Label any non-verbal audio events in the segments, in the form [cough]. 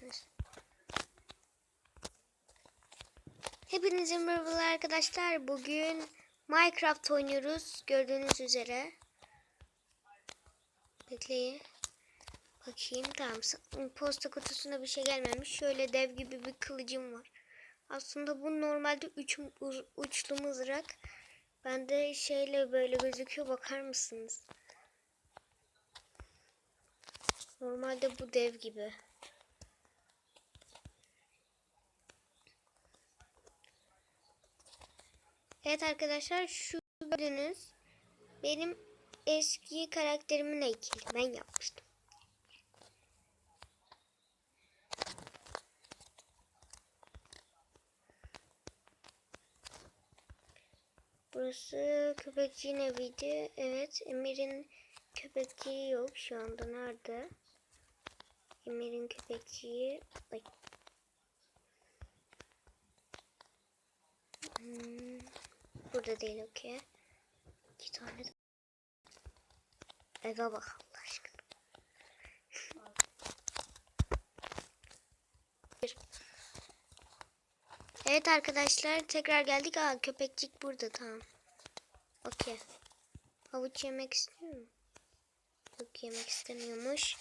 görürsünüz. Hepinize merhabalar arkadaşlar. Bugün Minecraft oynuyoruz. Gördüğünüz üzere. Bekleyin. Bakayım tamam. Posta kutusuna bir şey gelmemiş. Şöyle dev gibi bir kılıcım var. Aslında bu normalde üç, uçlu mızrak. Bende şeyle böyle gözüküyor. Bakar mısınız? Normalde bu dev gibi. Evet arkadaşlar şu gördüğünüz benim eski karakterimin heykeli. Ben yapmıştım. Burası köpekçiğin eviydi. Evet Emir'in köpekçiği yok şu anda. Nerede? Emir'in köpekçiği. Ay. Burada değil okey. İki tane de. Eve bak Allah aşkına. [laughs] Evet arkadaşlar tekrar geldik. Aa köpekçik burada tamam. Okey. Havuç yemek istiyor mu? Yok yemek istemiyormuş.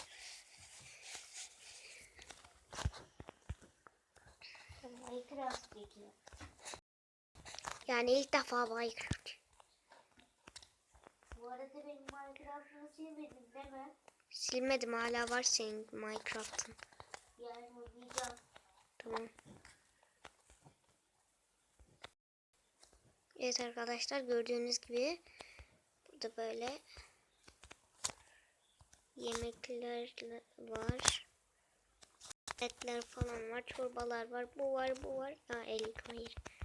Yani ilk defa Minecraft. Bu arada benim Minecraft'ı silmedin değil mi? Silmedim hala var senin Minecraft'ın. Yani oynayacağım. Tamam. Evet arkadaşlar gördüğünüz gibi burada böyle yemekler var. Etler falan var, çorbalar var. Bu var, bu var. Aa el yıkama yeri.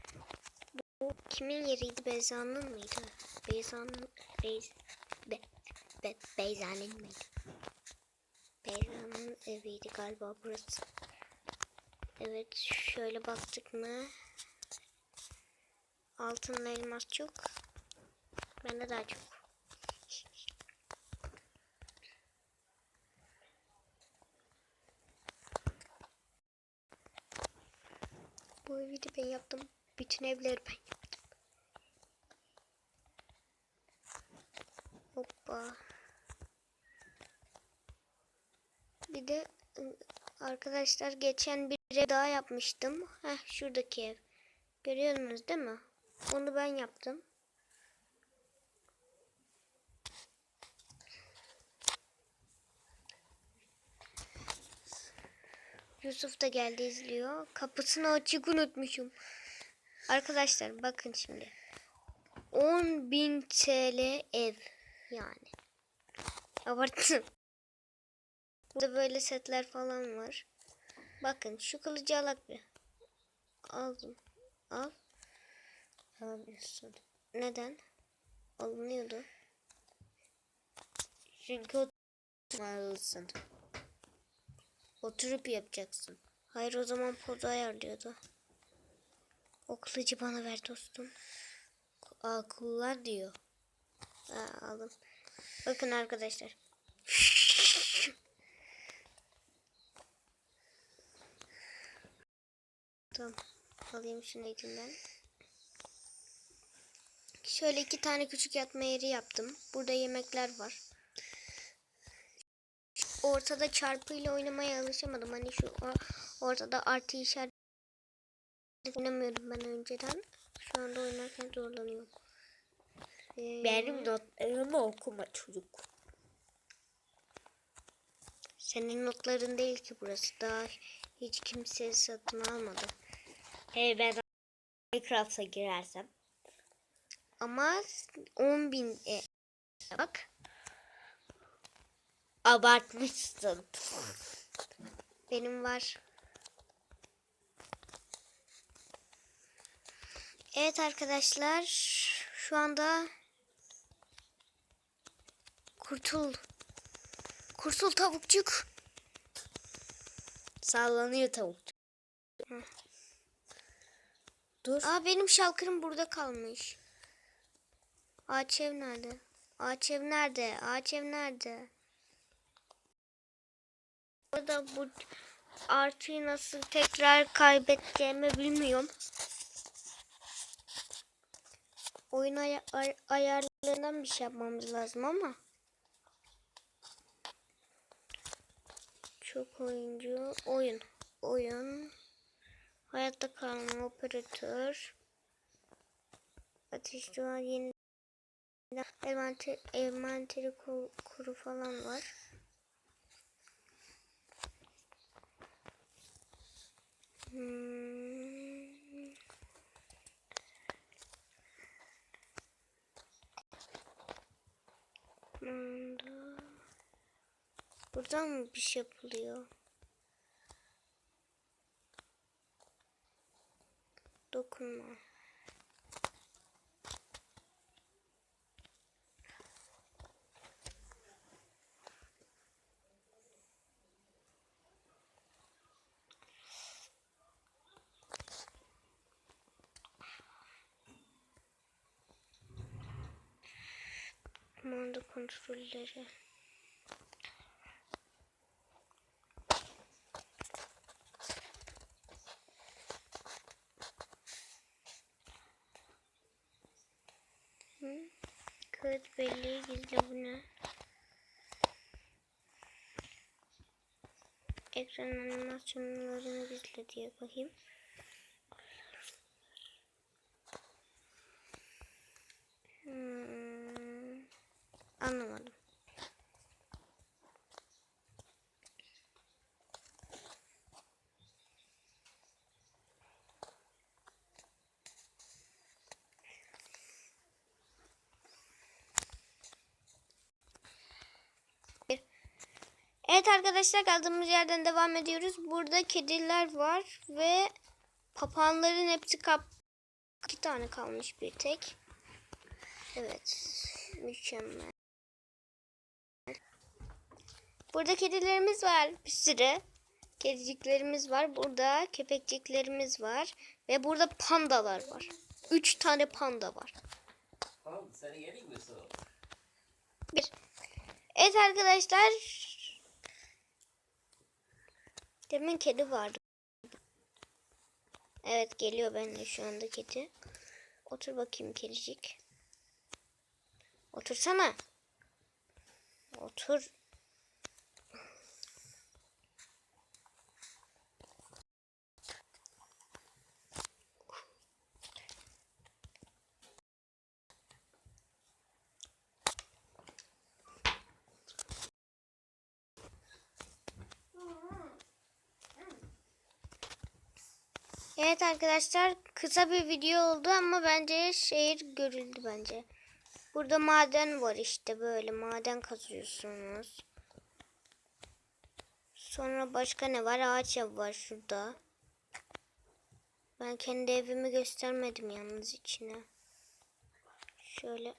Kimin yeriydi? Beyza'nın mıydı? Beyza'nın Beyz Be, Be, Beyza'nın mıydı? Beyza'nın eviydi galiba burası. Evet şöyle baktık mı? Altın elmas çok. Bende daha çok. Bu evi de ben yaptım. Bütün evleri ben yaptım. Hoppa. Bir de ı, arkadaşlar geçen bir ev daha yapmıştım. Heh şuradaki ev. Görüyorsunuz değil mi? Onu ben yaptım. Yusuf da geldi izliyor. Kapısını açık unutmuşum. Arkadaşlar bakın şimdi. 10.000 TL ev yani. Abarttım. Burada böyle setler falan var. Bakın şu kılıcı alak bir. Aldım. Al. Alamıyorsun. Neden? Alınıyordu. Çünkü oturmalısın. Oturup yapacaksın. Hayır o zaman pozu ayarlıyordu. O kılıcı bana ver dostum. Aa kullan diyor. Ha, aldım. Bakın arkadaşlar. tamam. Alayım şunu elinden. Şöyle iki tane küçük yatma yeri yaptım. Burada yemekler var. Ortada çarpıyla oynamaya alışamadım. Hani şu ortada artı işaret oynamıyordum ben önceden. Şu anda oynarken zorlanıyorum. Ee, Benim notlarımı okuma çocuk. Senin notların değil ki burası. Daha hiç kimse satın almadı. Hey ben Minecraft'a girersem. Ama 10 bin e, bak. Abartmışsın. Benim var. Evet arkadaşlar. Şu anda kurtul. Kurtul tavukçuk. Sallanıyor tavuk. Hı. Dur. Aa benim şalkırım burada kalmış. Ağaç ev nerede? Ağaç ev nerede? Ağaç ev nerede? Burada bu artıyı nasıl tekrar kaybedeceğimi bilmiyorum. Oyun ay- ay- ayarlarından bir şey yapmamız lazım ama. Çok oyuncu. Oyun. Oyun. Hayatta kalma operatör. Ateş duvar yeni envanter, envanteri kur- kuru falan var. Hmm. Manda. Buradan mı bir şey yapılıyor? Dokunma. Manda kontrolleri. Ekran animasyonlarını gizle diye bakayım. Hmm, anlamadım. Evet arkadaşlar kaldığımız yerden devam ediyoruz. Burada kediler var ve papağanların hepsi kap iki tane kalmış bir tek. Evet. Mükemmel. Burada kedilerimiz var bir sürü. Kediciklerimiz var. Burada köpekciklerimiz var. Ve burada pandalar var. Üç tane panda var. Bir. Evet arkadaşlar. Demin kedi vardı. Evet geliyor benimle şu anda kedi. Otur bakayım kedicik. Otursana. Otur. Evet arkadaşlar kısa bir video oldu ama bence şehir görüldü bence. Burada maden var işte böyle maden kazıyorsunuz. Sonra başka ne var? Ağaç ev var şurada. Ben kendi evimi göstermedim yalnız içine. Şöyle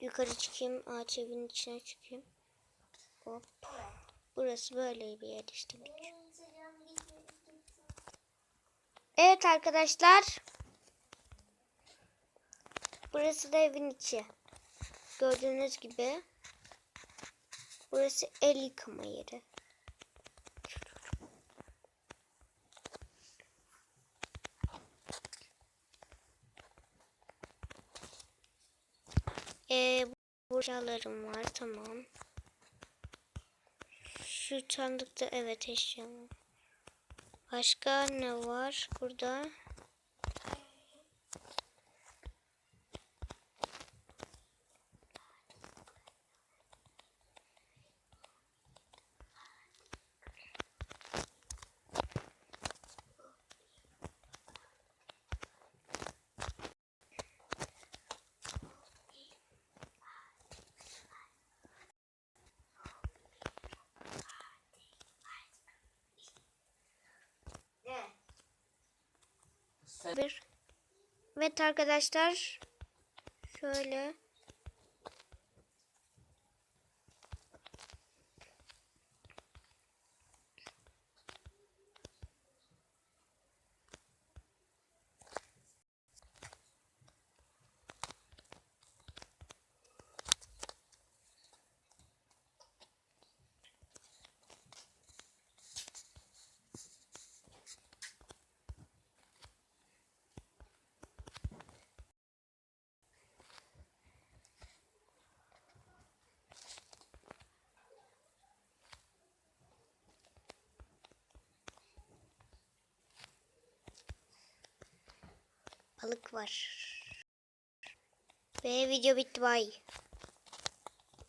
yukarı çıkayım. Ağaç evin içine çıkayım. Hop. Burası böyle bir yer işte. Evet arkadaşlar. Burası da evin içi. Gördüğünüz gibi. Burası el yıkama yeri. Ee, burçalarım var tamam. Şu sandıkta evet eşyalar. Başka ne var burada? Bir. Evet arkadaşlar. Şöyle. Balık var. Ve video bitti. Bye.